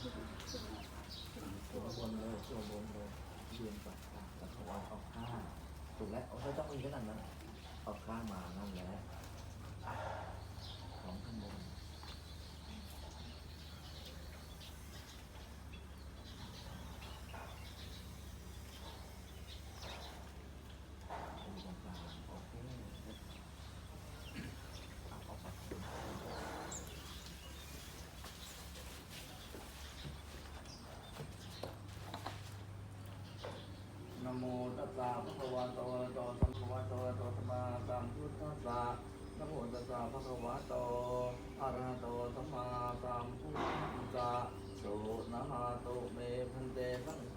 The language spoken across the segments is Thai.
สวมบนเลยสวมบนเลยเยืนปักตาแต่วเขาเอาข้าถูกแล้วเขาต้องมีขนาดนั้นเอาข้ามานั่นแหละ โมตัสสะภะคะวะโตอะระโตสัมมาโตอะระโตสัมมาสัมพุทธัสสะนะโมตัสสะภะคะวะโตอะระหะโตสัมมาสัมพุทธัสสะโสนะหะโตเมพันเตสังโฆ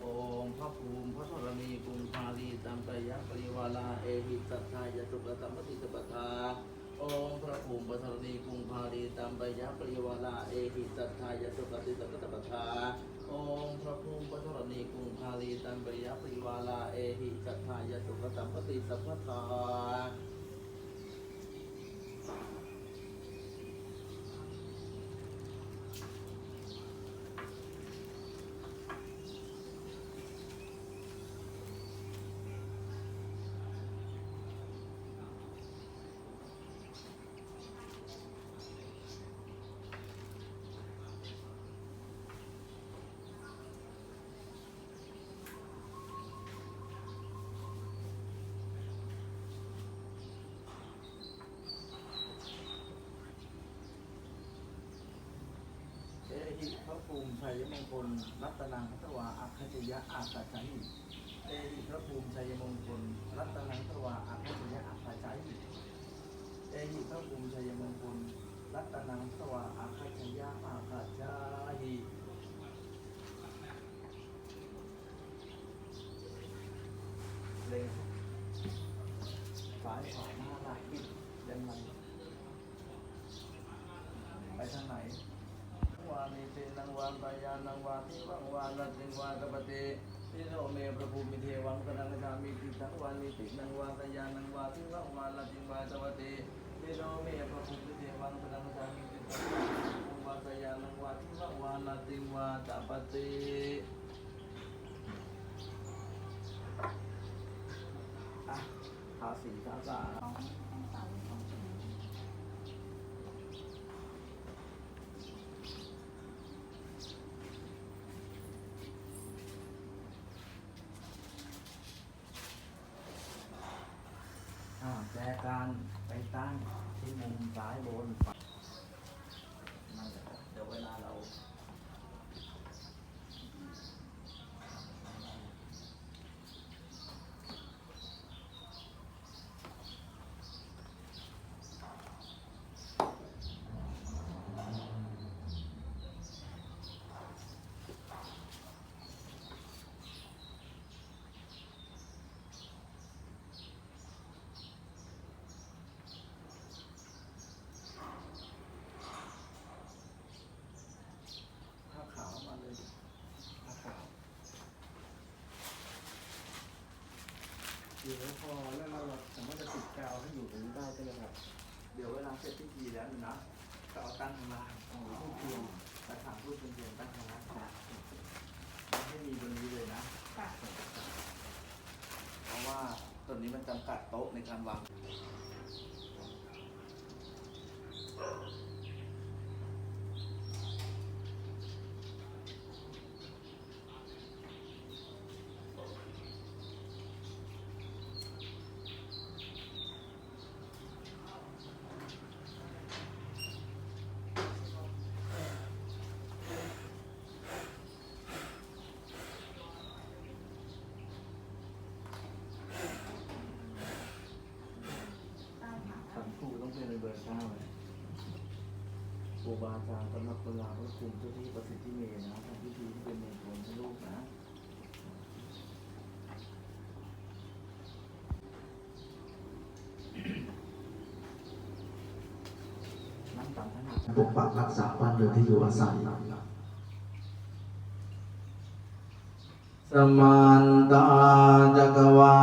โอมพระภูมิพระธรณีกรุงพาลีตัมปยะปริวาลาเอหิสัทธายะสุปตัมปติสัพพทาองพระภูมิพระธรณีกรุงพาลีตัมปยะปริวาลาเอหิสัทธายะสุปติสัพพทาองพระภูมิพระธร ตันปริยปริวาลาเอหิสัทธายสุขตัมปติสัพพทาเอหิพระ ภูมิชัยมงคล รัตนังพัตวาอัคคจยะอาสาชัยเอหิพระภูมิชัยมงคล รัตนังพัตวาอัคคจยะอาสาชัยเอหิพระภูมิชัยมงคล รัตนังพัตวาอัคคจยะอาสาชัยเล็งซ้ายขวาหน้าหลังปิดยังไงไปทางไหน วานิเตนังวานตายานังวา ทิวังวานัติวาตปเตทิโนเมพระภูมิเทวังสนังกามิติทังวานิตินังวาตยานังวาทิวังวานัติวาตปเตทิโนเมพระภูมิเทวังสนังกามิติทังวาตายานังวาทิวังวานัติวาตปเตอะทาสีทาสา อ่า แจกันไปตั้งที่มุมซ้ายบนฝั่งนั่นแหละเดี๋ยวเวลาเรา ผ้าขาวมาเลยผ้าขาว เดี๋ยวพอแล้วเราสามารถจะติดกาวให้อยู่ตรงนี้ได้ใช่ไหมครับเดี๋ยวเวลาเสร็จพิธีแล้วนะก็เอาตั้งข้างล่างอ๋อผู้เพียงกระถางรูปเป็นเทียนตั้งข้างล่างไม่ให้มีบนนี้เลยนะเพราะว่าตัวนี้มันจำกัดโต๊ะในการวาง สังคู่ต้องเป็นในเบอร์เก้าเลยครูบา อาจารย์สำหรับเวลาพระคุณเจ้าที่ประสิทธิเมย์นะทำพิธีที่เป็นมงคลให้ลูกนะนั่งตามท่านนะปกปักรักษาบ้านเรือนที่อยู่อาศัยสมันตาจักวา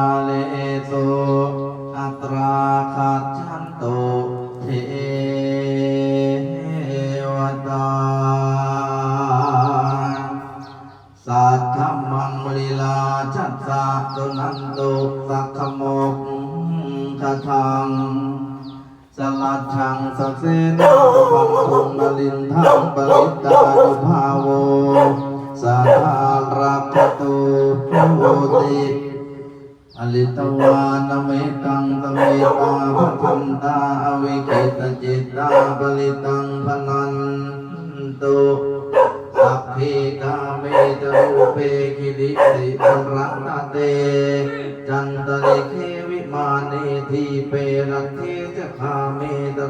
ทังสลัดชังสักเสนาปังทุงนลินทังปริตาดุภาโวสารัตุโหติอลิตวานเมตังสเมตาพพันตาอวิกิตจิตตาปริตังพนันตุสัพพิกาเมตุเปกิริสิอรัตเตจันตริเค วิมานีทีเปรัตเทจะคาเมตร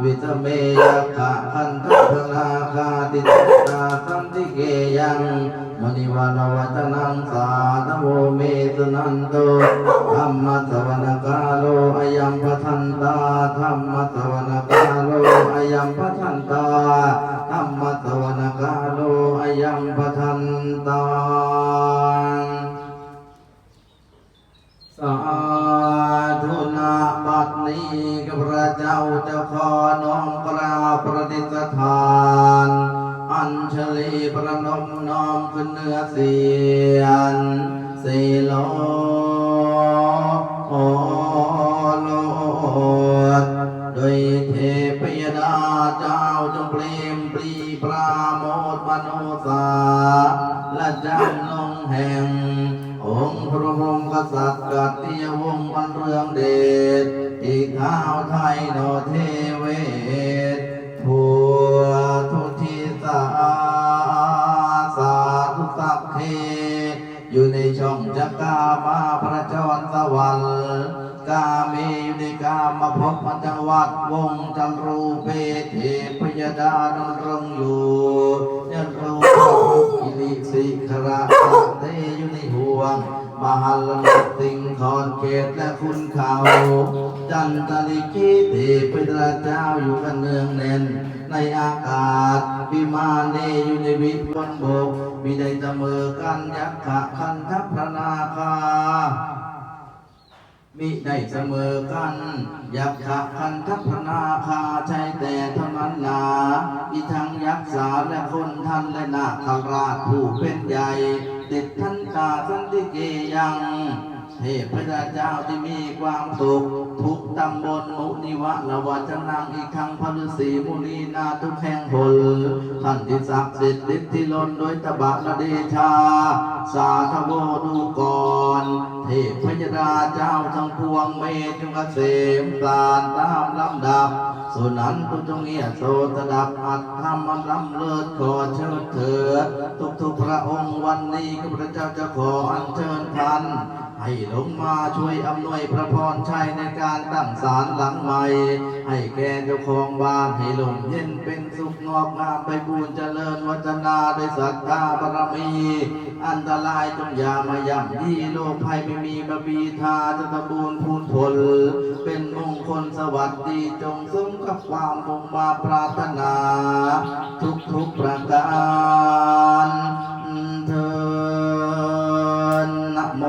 วนาขหาเนเคหะวตุมิเขเมมาจายันตุเทวานัลตลาวิตเมยขะขันทัพนาคาติตตาสันติเกยังมณิวานวัจนังสาธโมเมตุนันโตธรรมสวนกาโลอยัมปทันตาธรรมสวนกาโลอยัมปทันตาธรรมสวนกาโลอยัมป นี้ข้าพระเจ้าจะขอน้อมกราบประดิษฐาน อัญชลีประนมน้อมขึ้นเนื้อเสียนสีโลโอโลดโดยเทพยดาเจ้าจงเปลมปรีปราโมทมโนสาและจำลงแห่ง งค์พระบรมกษัตริย์กัตติยวงศ์มันเรืองเดชอีกข้าวไทยโนเทเวศทัวทุทิสาสาธุสัพเพอยู่ในช่องจักรามาประจรสวรรค์กาเมอยู่ในกามาพบมัจังหวัดวงจันรูเปเทพยดาดำรงอยู่ นตลิกิเทพยดาเจ้าอยู่กันเนืองแน่น ในอากาศวิมานเนอยู่ในวิทย์บนบกมีได้เสมอกันยักษ์ขะคันทัพพระนาคามิได้เสมอกัน ยักษ์ขะคันทัพพระนาคาใช่แต่เท่านั้นนาอีทั้งยักษ์สาและคนท่านและนาคราชผู้เป็นใหญ่ติดท่านกาสันติเกยัง เทพเจ้าที่มีความสุขทุกตำบลมุนิวะละวัจนังอีกครั้งพระฤาษีมุนีนาทุกแห่งหนท่านที่ศักดิ์สิทธิ์ฤทธิ์ที่ล้นโดยตบะละเดชา สาธโวดูก่อนเทพยดาเจ้าทั้งพวงเมจุกเกษมสารตามลำดับสุนันตุจงเอียโสตดับอัตธรรมลำเลิศขอเชิญเถิดทุกทุกพระองค์วันนี้ข้าพระเจ้าจะขออัญเชิญท่าน ให้ลงมาช่วยอำนวยพระพรชัยในการตั้งศาลหลังใหม่ ให้แกเจ้าของบ้านให้ลมเย็นเป็นสุขงอกงามไปบูรเจริญวัฒนาด้วยศรัทธาบารมี อันตรายจงอย่ามาย่ำยี่โลกภัยไม่มีบบีทาจะตะบูนพูนผล เป็นมงคลสวัสดีจงสมกับความมุ่งมาปรารถนา ทุกทุกๆประการ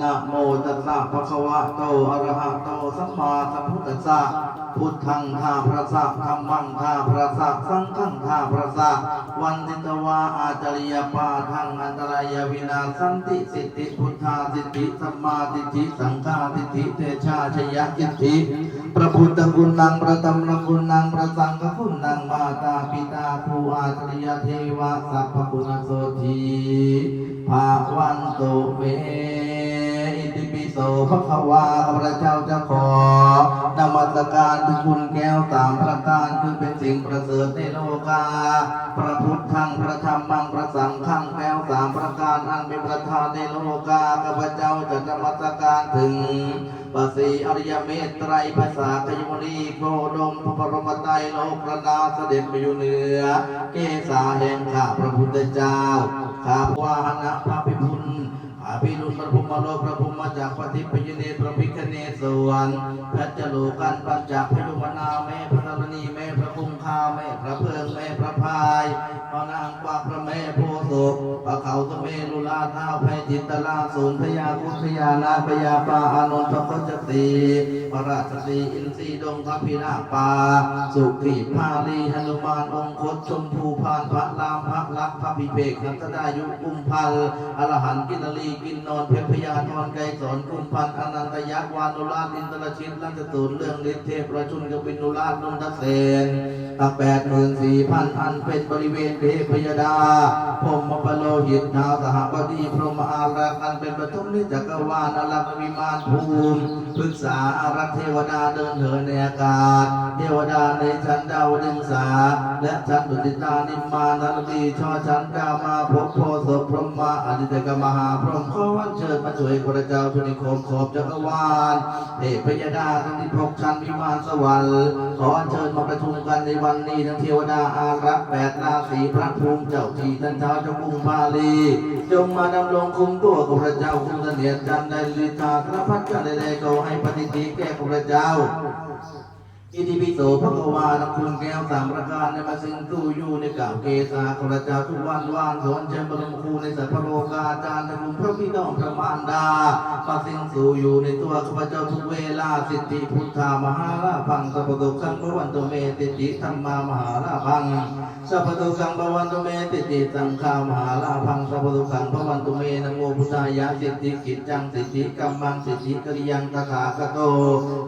นะโมตัสสะภะคะวะโตอะระหะโตสัมมาสัมพุทธัสสะพุทธังทาพระสะธรรมังทาพระสะสังฆังทาพระสะวันติตวาอาจริยปาทังอันตรายวินาสันติสิทธิพุทธาสิทธิสัมมาทิฏฐิสังฆาทิฏฐิเตชาชยกิทธิพระพุทธคุณนังพระธรรมคุณนังพระสังฆคุณนังมาตาปิตาครูอาจริยเทวะสัพพคุณโสทีภาวันโตเม โสภะควาข้าพระเจ้าจะขอนมัสการถึงคุณแก้วสามประการคือเป็นสิ่งประเสริฐในโลกา พระพุทธังพระธรรมังพระสังฆังแก้วสามประการอันเป็นประธานในโลกาข้าพเจ้าจะนมัสการถึงปสีอริยเมตไตรภาษาขยมนีโคดมพระบรมไตรโลกระดาเสด็จไปอยู่เหนือ เกษาแห่งข้าพระพุทธเจ้าข้าพวาหนะพระพิพุนาพิรุณพระพุมโลพระพุทธมาจากปฏิปยเนตพระพิกเนสวรพระจลูกันปัญจพยุมนาแม่พระรณีแม่พระภุม คาแม่พระเพิงแม่พระพายพระนางกวากพระแม่โพธิ์ศพระเขาตะเมลุลาท้าวไพจินตลาศูนพญาคุพญานาพญาปาอานนทพจตีพระราชสีอินทรีดงพระพินาปา สุขีพาลีหนุมานองคตชมพูพานพระรามพระลักพระพิเภกขันธดายุกุมพัลอรหันกินลีกินนอนเพชรพยานอนไกสอนกุมพันอนันตยักษ์วานุราชอินทรชิตลันจตูนเรื่องฤทธิเทพประชุนกบินุราชนนทเสนตั้งแปดหมื่นสี่พันอันเป็นบริเวณเทพยดาพรหมปโลหิตท้าวสหบดีพรหมอารักอันเป็นปฐมนิจักรวาลอลักวิมานภูมิปรึกษาอารักเทวดาเดินเหินในอากาศ เทวดาในชั้นดาวดึงสา และชั้นดุติตานิมานรดีช่อชั้นกามาภพโพศพพรหมาอดิตกมหาพรหมขอวันเชิญมาช่วยพระเจ้าทุนิโคมขอบจักรวาลเทพยดาทั้งที่พกชั้นวิมานสวรรค์ขออัญเชิญมาประชุมกันในวันนี้ทั้งเทวดาอารักษ์แปดราศีพระภูมิเจ้าที่ท่านเจ้าจงมุงพาลีจงมาดำรงคุ้มตัวกับพระเจ้าคุ้มเสนียจันทร์ได้ลิตาพระพัฒน์กันใดๆก็ให้ปฏิทิแก่พระเจ้า อิติปิโสพระกวานัคุณแก้วสามประการในมาสิงตู้อยู่ในกล่าวเกษาขราชาทุกวันวานสอนเชิญบรมครูในสัพพโลกาจารย์ในมุมพระพี่น้องพระมารดามาสิงสู่อยู่ในตัวข้าพเจ้าทุกเวลาสิทธิพุทธามหาลาพังสัพพตุสังพระวันตุเมติติธรรมามหาลาพังสัพพตุสังพระวันตุเมติติสังฆามหาลาพังสัพพตุสังพระวันตุเมนะโมพุทธายะสิทธิกิจจังสิทธิกัมมังสิทธิกริยังตถาคโต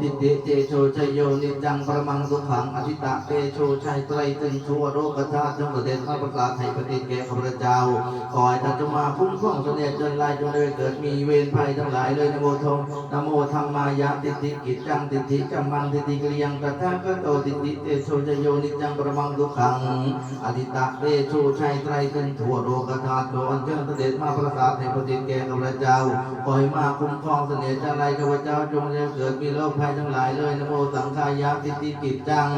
สิทธิเจโชชโยนิจังประมังสุขังอธิตะเตโชชัยไตรตึงทั่วโลกธาตุจงระเด็จพระประสาทให้ปฏิแก่ข้าพเจ้าขอให้ท่านจงมาคุ้มครองเสด็จจนลายจนเลยเกิดมีเวรภัยทั้งหลายเลยนโมทงนโมธรรมายะติติกิจจังติติกัมมังติติกริยังตถาคโตติติเตโชชยโยนิจังประมังสุขังอธิตะเตโชชัยไตรตึงทั่วโลกธาตุขออัญเชิญเสด็จมาประสาทให้ปฏิแก่ข้าพเจ้าขอให้มาคุ้มครองเสด็จจนลายข้าพเจ้าจงเลยเกิดมีโรคภัยทั้งหลายเลยนโมสังขายะติติกิจจัง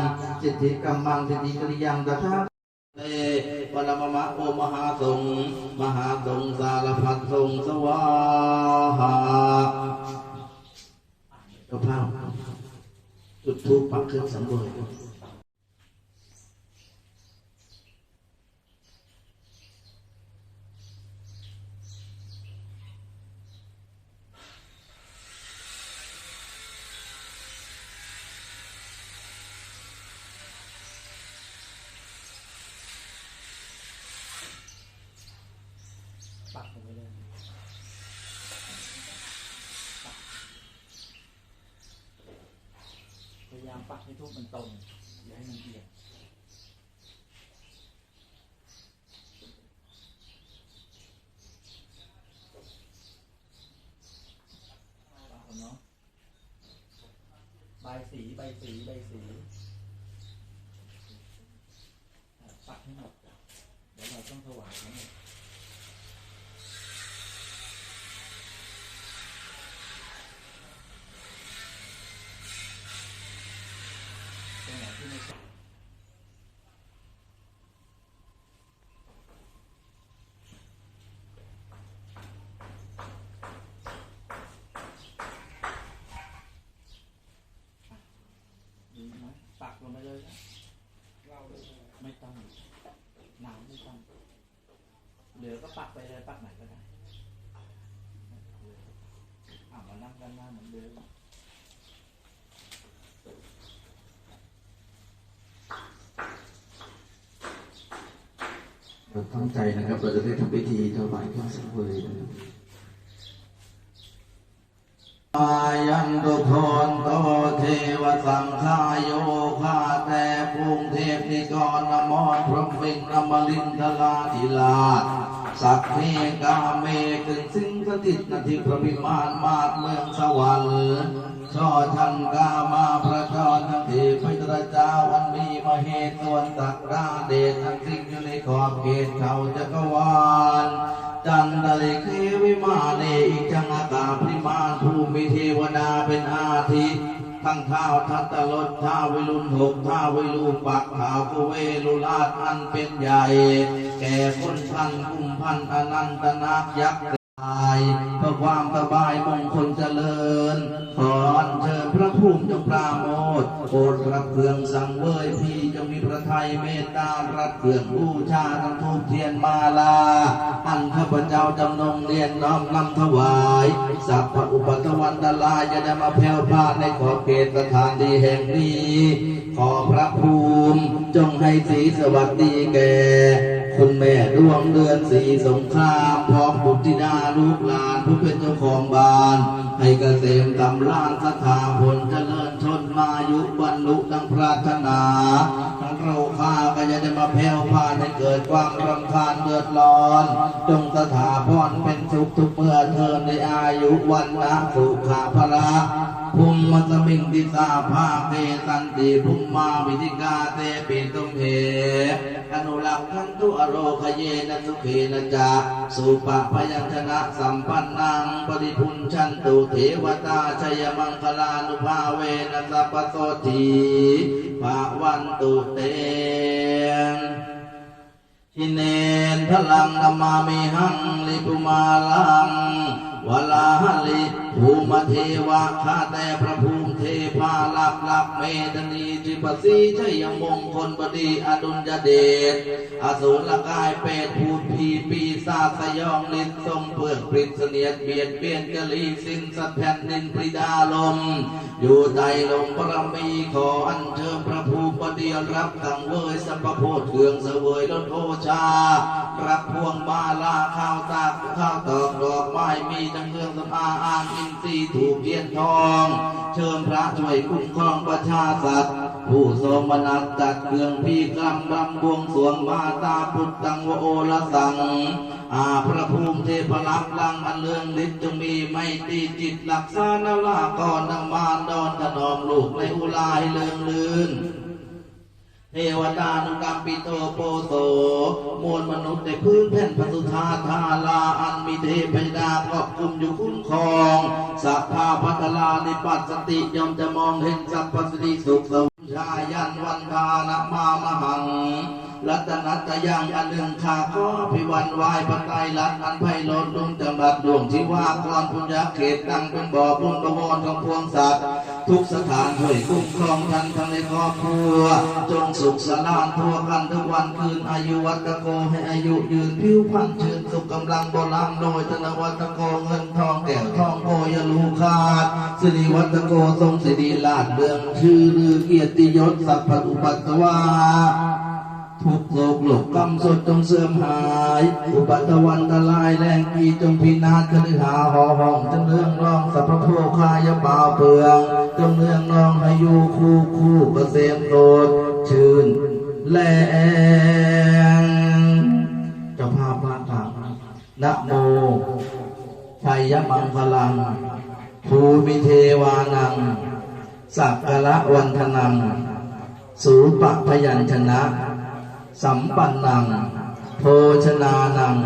สิทธิกัมมัง สิทธิกริยังตถาเตปรมมะโอมหาสงมหาสงสารพัดสงสวาหาเจ้าภาจุดทูปปักเครื่องสังเวย ปักลงไปเลยพยายามปักให้ทุกมันตรงอย่าให้มันเอียง เอาเนาะใบายสีใบาย สีปักให้หมดเดี๋ยวเราต้องถวายทั้งหมดตรงไหนที่ไม่ใช่ดีไหมปักลงไปเลยนะไม่ต้องหนาวไม่ต้องเหลือก็ปักไปเลยปักไหนก็ได้อ่ามานั่งด้านหน้าเหมือนเดิม เราตั้งใจนะครับ เราจะได้ทำพิธีถวายเครื่องสังเวยนะครับอายันตุทนโตเทวสังฆาโยคาแต่ภูมิเทพนิกรนมรพรหมวิงนมลินทลาธิลาชสักเมกาเมกึงสิงสถิตนาทิพระวิมานมาดเมืองสวรรค์ ช่อชันกามาพระจรทั้งเทพพิตรเจ้าวันมีมเหตุส่วนตักราเดชทั้งสิ่งอยู่ในขอบเขตเขาจักรวาลจันทริเควิมาเนอิจังอากาพริมาภูมิเทวดาเป็นอาทิทั้งท้าทัตตลดท้าวิรุณหกท้าวิรูปักขาวกุเวลุลาชอันเป็นใหญ่ แก่คนพันกุมพันอนันตนาคยักษ์ายพระความสบายมงคลเจริญขออัญเชิญพระภูมิจงปราโมทโปรดรับเครื่องสังเวยพี่จงมีพระทัยเมตตารับเครื่องบูชาทั้งทูปเทียนมาลา อันข้าพเจ้าจำนงเรียนน้อมนำถวายสัพพะอุปัตวันตรายจะได้มาแผ่วพานในขอบเขตสถานที่แห่งนี้ ขอพระภูมิจงให้สีสวัสดีแก่ คุณแม่ดวงเดือนสีสงครามพร้อมบุตรธิดาลูกหลานผู้เป็นเจ้าของบ้าน ให้เกษมตำลางสถาผลเจริญชนมายุบรรลุดังปรารถนา ทั้งเราข้าก็จะได้มาแผ่วพาให้เกิดความรำคาญเดือดร้อน จงสถาพรเป็นสุขทุกเมื่อเธอในอายุวันนะสุขาภละภูมิมัสมิงติสาภาเตสันติภูมิมาวิธิกาเตปิตุมเหอนุรักขันตุอโรคเยนะสุขีนะจาสุปะพยัญชนะสัมปันนังปริพุนชันตุเทวตาชยมังคลานุภาเวนะสัพพโสทีภาวันตุเตทิเนนพลังธรรมามิหังลิปุมาลังวลาหลิภูมิเทวะข้าแต่พระภูมิ เทพาลักลักเมธนีจิปสีชัยมงคลบดีอดุลยเดชอสูรกายเปรตพูดผีปีศาจสยองลิ้นทรงเปลือกปริศเนียดเบียดเบียนกะลีสิ้นสัตแผ่นดินปริดาลม อยู่ใต้ลมปรมีขออัญเชิญพระภูมิบดีรับขังเวยสัพพโพธเครื่องเสวยรถโอชา รับพวงมาลาข้าวตากข้าวตอกดอกไม้มีทั้งเครื่องสำอาอางอินทรีย์ถูกเทียนทอง เชิญพระช่วยคุ้มครองประชาสัตว์ผู้ทรงมนัสจัดเครื่องพี่กำรำบวงสวงมาตาพุทธังวโอละสังอาพระภูมิเทพลักษ์ลังอันเลืองฤทธิ์จงมีไม่ตีจิตหลักสานลากรนดังมารดอนถนอมลูกในอุลายเลืองลื่น เทวดานุกรรมปิโตโปโสมวลมนุษย์ในพื้นแผ่นพระสุธาธาลาอันมีเทพดาครอบคุมอยู่คุ้มครองสัพพาพัทลาในปัสสติยอมจะมองเห็นสัพพสิริสุขสวชายันวันทานมามหัง รัตนัตยังอันหนึ่งข้าขอพิวันวายพระไตรลักษณ์อันไพโลดดวงจำบัดดวงที่ว่ากรปุญญาเขตตั้งเป็นบ่อบุญประวรของพวงสัตว์ทุกสถานช่วยคุ้มครองท่านทั้งในครอบครัว จงสุขสนานทั่วกันทุกวันคืนอายุวัตโกให้อายุยืนผิวพรรณชื่นสุขกำลังบราณโดยธนวัตโกเงินทองแก้วทองโกยลูขาดสิริวัตโกทรงสิริลาดเรืองชื่อลือเกียรติยศสัพพุปัตตวา ทุกโลกโลกกรรมสดจงเสื่อมหาย อุปัตวันตรายแรงกีจงพินาศคฤหาหอห้องจงเรื่องร้องสัพพโภคายเปล่าเปลืองจงเรื่องร้องให้อยู่คู่คู่เกษมโลดชื่นแรงเจ้าภาพระกราบนะโมชัยมังคลังภูมิเทวานัง สักกะวันทนัง สูปะพยัญชนะ สัมปันนัง โภชนานัง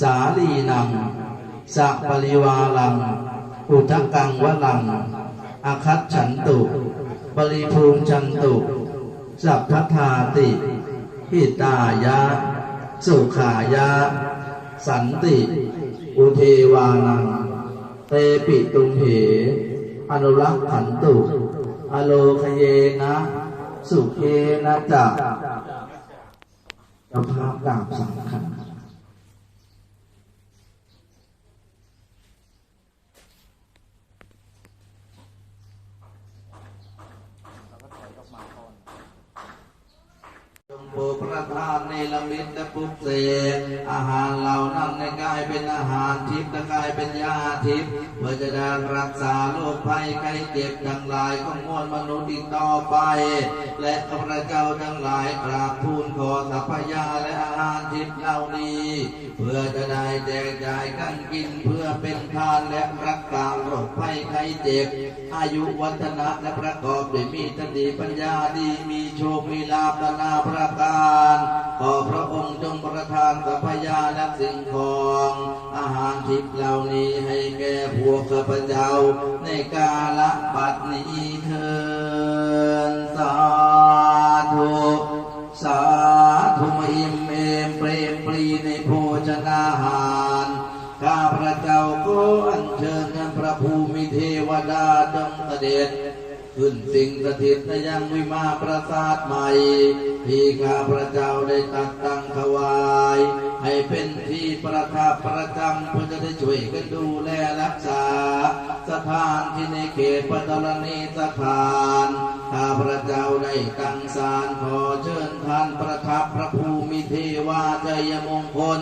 สาลีนังสัปริวาลัง อุทกังวลังอคัตฉันตุ ปริภูมิชันตุ สัพพทาติหิตายะ สุขายะ สันติ อุเทวานัง เตปิตุมเห อนุรักขันตุ อโลคเยนะ สุเคนะจะ เจ้าภาพกราบสังฆังโประทานในละมิตและปลุกเสกอาหารเหล่านั้นในกายเป็นอาหารทิพย์และกายเป็นยาทิพย์เพื่อจะได้รักษาโรคภัยไข้เจ็บทั้งหลายของมวลมนุษย์อีกต่อไป และข้าพเจ้าทั้งหลายกราบทูลขอสัพพยาและอาหารทิพย์เหล่านี้ เพื่อจะได้แจกจ่ายกันกินเพื่อเป็นทานและรักษาโรคภัยไข้เจ็บอายุวัฒนะและประกอบด้วยมีสติปัญญาดีมีโชคมีลาภนานาประการขอพระองค์จงประทานสัพยาและสิ่งของ อาหารทิพย์เหล่านี้ให้แก่พวกข้าพเจ้า ในกาลปัดนี้เถินสาธุสาธุมิมเมเปรมปรีในโภชนาหารข้าพระเจ้าก็อัญเชิญพระภูมิเทวดาจงเสด็จ ขึ้นสิ่งสถิตนยังวิมาประสาทใหม่ที่ข้าพระเจ้าได้ตัดตั้งถวาย ให้เป็นที่ประทับประจำเพื่อจะได้ช่วยกันดูแลรักษา สถานที่ในเขตปัตตานีสถานข้าพระเจ้าได้ตั้งศาลขอเชิญท่านประทับพระภูมิเทวาใจยมงคล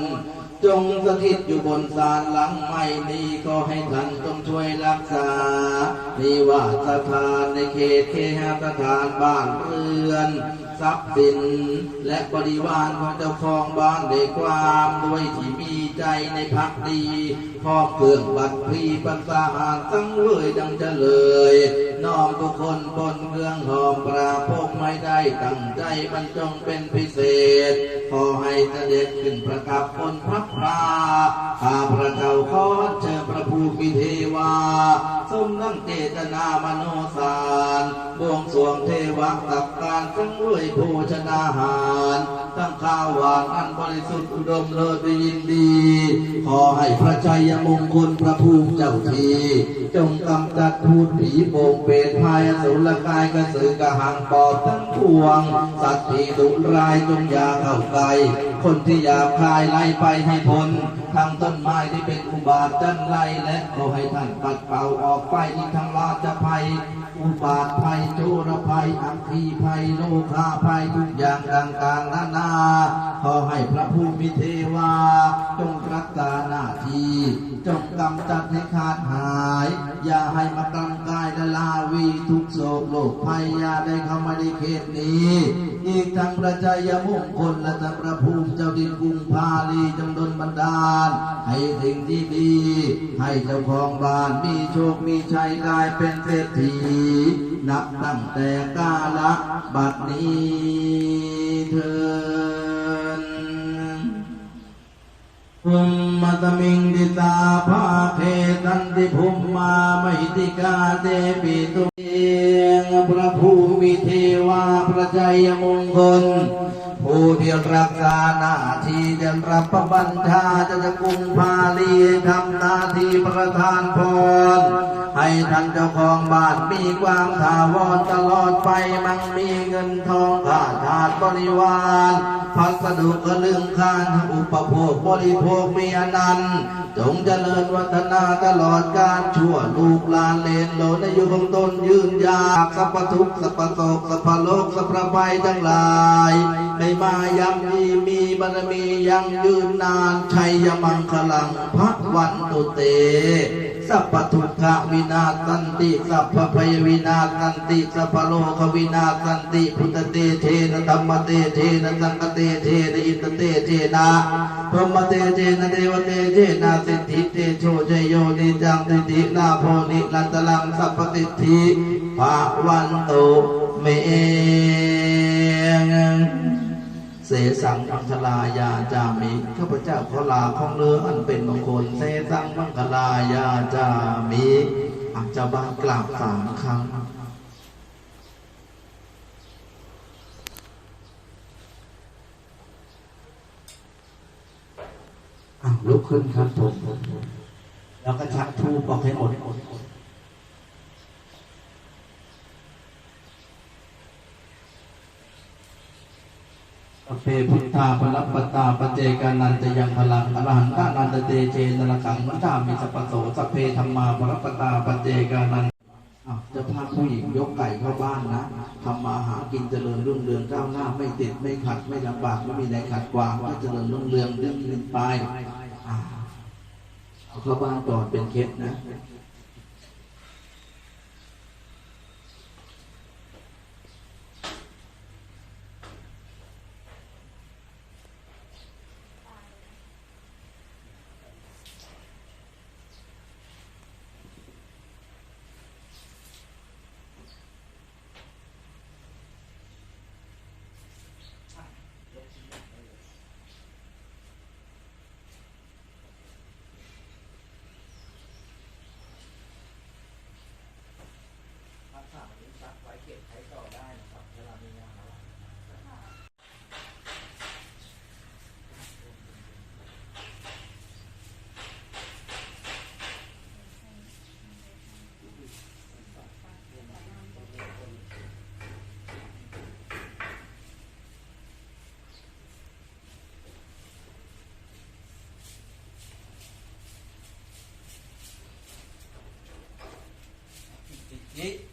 จงสถิตอยู่บนศาลหลังใหม่นี้ก็ให้ท่านจงช่วยรักษา นิวาสถานในเขตเคหสถานบ้านเรือน ทรัพย์สิน และบริวารของเจ้าของบ้านได้ความด้วยที่มี ใจในพักดีพร้อเครื่องบัตรพรีปัสสาหารตั้งเวยดังเลยน้อมทุกคนบนเครื่องหอมปราพกไม่ได้ตั้งใจบรรจงเป็นพิเศษ ขอให้เสด็จขึ้นประทับบนพระพราข้าพระเจ้าขอเชิญพระภูมิเทวาสมนั่งเจตนามโนสารบวงสวงเทวะกับการสังเวยโภชนาหารทั้งข้าวหวานอันบริสุทธิ์อุดมเลิศยินดีขอให้พระชัยมงคลพระภูมิเจ้าทีจงกำจัดพูดผีโปงเปรตพายสุรกายกระสือกระหังปอบทั้งพวง สัตว์ที่ดุร้ายจงอย่าเข้าใกล้คนที่อยากคายไล่ไปให้พ้นทั้งต้นไม้ที่เป็นอุบาทจันไรและขอให้ท่านปัดเป่าออกไปอีกทั้งราชภัย อุปาทภัยโจรภัยอัคคีภัยโลคาภัยทุกอย่างต่างนานา ขอให้พระผู้มีเทวา จงรักษาหน้าที่ จงกำจัดให้ขาดหาย อย่าให้มากำกายละลาวีทุกโศกโลกภัยยาได้เข้ามาในเขตนี้ อีกทั้งพระชัยมงคลและทั้งพระภูมิเจ้าดินกรุงพาลีจงดลบันดาล ให้สิ่งที่ดี ให้เจ้าของบ้านมีโชคมีชัยกลายเป็นเศรษฐีนับตั้งแต่กาละบัดนี้เถิน ภูมตมิงดิตาภาเคตันติภูมิมาไมติกาเตปิตุเองพระภูมิเทวาพระใจยมงคล ผู้ที่รักษาหน้าที่จะรับพระบัญชาจะจะกุมพาลีทำหน้าที่ประธานพร ให้ท่านเจ้าของบ้านมีความถาวรตลอดไปมั่งมีเงินทองข้าทาสบริวารพัสดุกระลึงคานอุปโภคบริโภคมีอนันต์จงเจริญวัฒนาตลอดการชั่วลูกลานเลนโหลนอายุของตนยืนยาวสัพพทุกสัพพโศกสัพพโลกสัพพภัยทั้งหลายใมายังมีมีบารมียังยืนนานชัยมังคลังพระวันตุเต สัพพทุกขวินาสันติ สัพพภัยวินาสันติ สัพพโลกวินาสันติ พุทธเตเทนะธรรมเตเทนะสังฆเตเทนะอินเตเทนะพรหมเตเทนะเทวเตเทนะสิทธิเตโชเจโยนิจังติตินาโพนิลันตลังสัพพติทิภาวันตุเมง สสังมังคลายาจามิข้าพเจ้าขอลาของเรืออันเป็นมงคลเสสังมังคลายาจามิอัจจะบานกราบสามครั้งอ้าวลุกขึ้นครับผมแล้วก็ชักทูบอกให้หมด อ เปพุทธาปรับปตาปเจกานันจะยังพลังอรหันตานันตเตเจนรกังมัทามิสปโสสพเพธรรมาปรับปตาปเจกานันจะพาผู้หญิงยกไก่เข้าบ้านนะทำมาหากินเจริญรุ่งเรืองก้าวหน้าไม่ติดไม่ขัดไม่ลำบากไม่มีอะไรขัดขวางก็เจริญรุ่งเรืองเรื่องนี้ไปเข้าบ้านก่อนเป็นเคล็ดนะ Okay